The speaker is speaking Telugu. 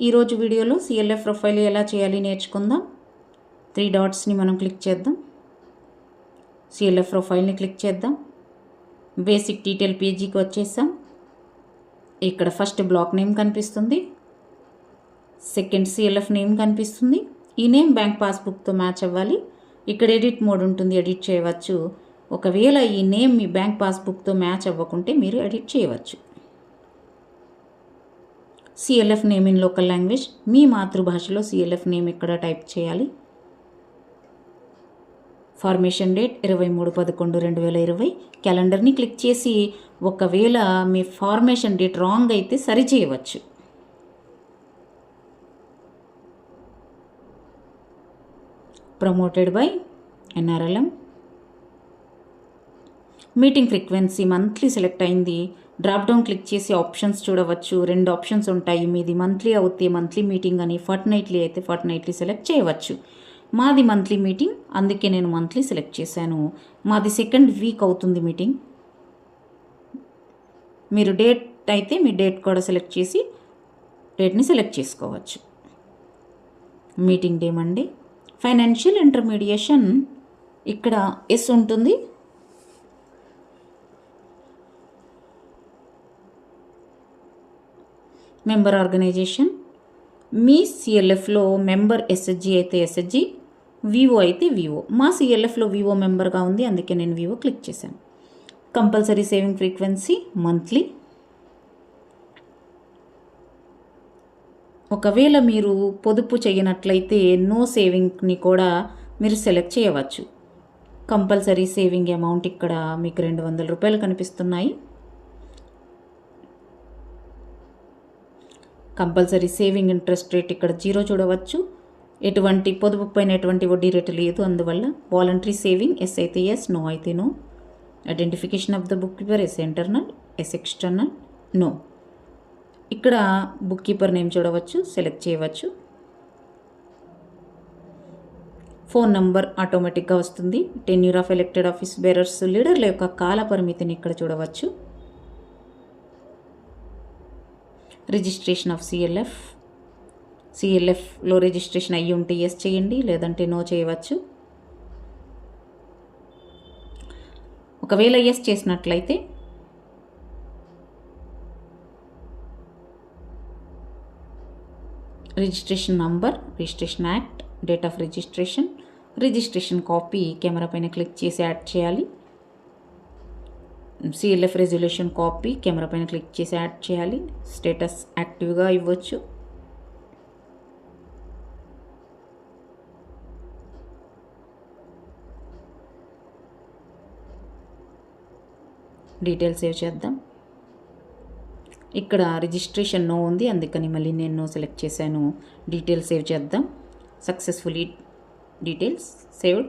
ఈరోజు వీడియోలో సిఎల్ఎఫ్ ప్రొఫైల్ ఎలా చేయాలి నేర్చుకుందాం. త్రీ డాట్స్ని మనం క్లిక్ చేద్దాం. సిఎల్ఎఫ్ ప్రొఫైల్ని క్లిక్ చేద్దాం. బేసిక్ డీటెయిల్ పేజీకి వచ్చేసాం. ఇక్కడ ఫస్ట్ బ్లాక్ నేమ్ కనిపిస్తుంది. సెకండ్ సిఎల్ఎఫ్ నేమ్ కనిపిస్తుంది. ఈ నేమ్ బ్యాంక్ పాస్బుక్తో మ్యాచ్ అవ్వాలి. ఇక్కడ ఎడిట్ మోడ్ ఉంటుంది ఎడిట్ చేయవచ్చు. ఒకవేళ ఈ నేమ్ మీ బ్యాంక్ పాస్బుక్తో మ్యాచ్ అవ్వకుంటే మీరు ఎడిట్ చేయవచ్చు. CLF name in local language మీ మాతృభాషలో సిఎల్ఎఫ్ నేమ్ ఇక్కడ టైప్ చేయాలి? ఫార్మేషన్ డేట్ ఇరవై మూడు పదకొండు రెండు వేల ఇరవై. క్యాలెండర్ని క్లిక్ చేసి ఒకవేళ మీ ఫార్మేషన్ డేట్ రాంగ్ అయితే సరి చేయవచ్చు. Promoted by NRLM meeting frequency monthly select అయింది. డ్రాప్ డౌన్ క్లిక్ చేసి ఆప్షన్స్ చూడవచ్చు. రెండు ఆప్షన్స్ ఉంటాయి. మీది మంత్లీ అవుతే మంత్లీ మీటింగ్ అని ఫర్ట్ నైట్లీ అయితే ఫర్ట్ నైట్లీ సెలెక్ట్ చేయవచ్చు. మాది మంత్లీ మీటింగ్ అందుకే నేను మంత్లీ సెలెక్ట్ చేశాను. మాది సెకండ్ వీక్ అవుతుంది మీటింగ్ మీరు డేట్ అయితే మీ డేట్ కూడా సెలెక్ట్ చేసి డేట్ని సెలెక్ట్ చేసుకోవచ్చు. Meeting day Monday financial intermediation ఇక్కడ ఎస్ ఉంటుంది. మెంబర్ ఆర్గనైజేషన్ మీ సిఎల్ఎఫ్లో మెంబర్ ఎస్హెచ్జి అయితే ఎస్హెచ్జి వివో అయితే వివో మా సిఎల్ఎఫ్లో వివో మెంబర్గా ఉంది అందుకే నేను వివో క్లిక్ చేశాను. Compulsory saving frequency monthly. ఒకవేళ మీరు పొదుపు చేయనట్లయితే నో సేవింగ్ని కూడా మీరు సెలెక్ట్ చేయవచ్చు. కంపల్సరీ సేవింగ్ అమౌంట్ ఇక్కడ మీకు రెండు వందల రూపాయలు కనిపిస్తున్నాయి. కంపల్సరీ సేవింగ్ ఇంట్రెస్ట్ రేట్ ఇక్కడ జీరో చూడవచ్చు. ఎటువంటి పొదుపు పైన ఎటువంటి వడ్డీ రేటు లేదు. అందువల్ల వాలంటరీ సేవింగ్ ఎస్ అయితే ఎస్ నో అయితే no identification of the book keeper yes internal yes external no ఇక్కడ బుక్ కీపర్ నేమ్ చూడవచ్చు సెలెక్ట్ చేయవచ్చు. ఫోన్ నంబర్ ఆటోమేటిక్గా వస్తుంది. Tenure of elected office bearers లీడర్ల యొక్క కాల పరిమితిని ఇక్కడ చూడవచ్చు. రిజిస్ట్రేషన్ ఆఫ్ సిఎల్ఎఫ్ సిఎల్ఎఫ్లో రిజిస్ట్రేషన్ అయ్యి ఉంటే ఎస్ చేయండి లేదంటే నో చేయవచ్చు. ఒకవేళ ఎస్ చేసినట్లయితే registration number registration act date of registration registration copy camera పైన క్లిక్ చేసి యాడ్ చేయాలి. సిఎల్ఎఫ్ రెజల్యూషన్ కాపీ కెమెరా పైన క్లిక్ చేసి యాడ్ చేయాలి. స్టేటస్ యాక్టివ్గా ఇవ్వచ్చు. డీటెయిల్స్ సేవ్ చేద్దాం. ఇక్కడ రిజిస్ట్రేషన్ నో ఉంది అందుకని మళ్ళీ నేను నో సెలెక్ట్ చేశాను. డీటెయిల్స్ సేవ్ చేద్దాం. Successfully details saved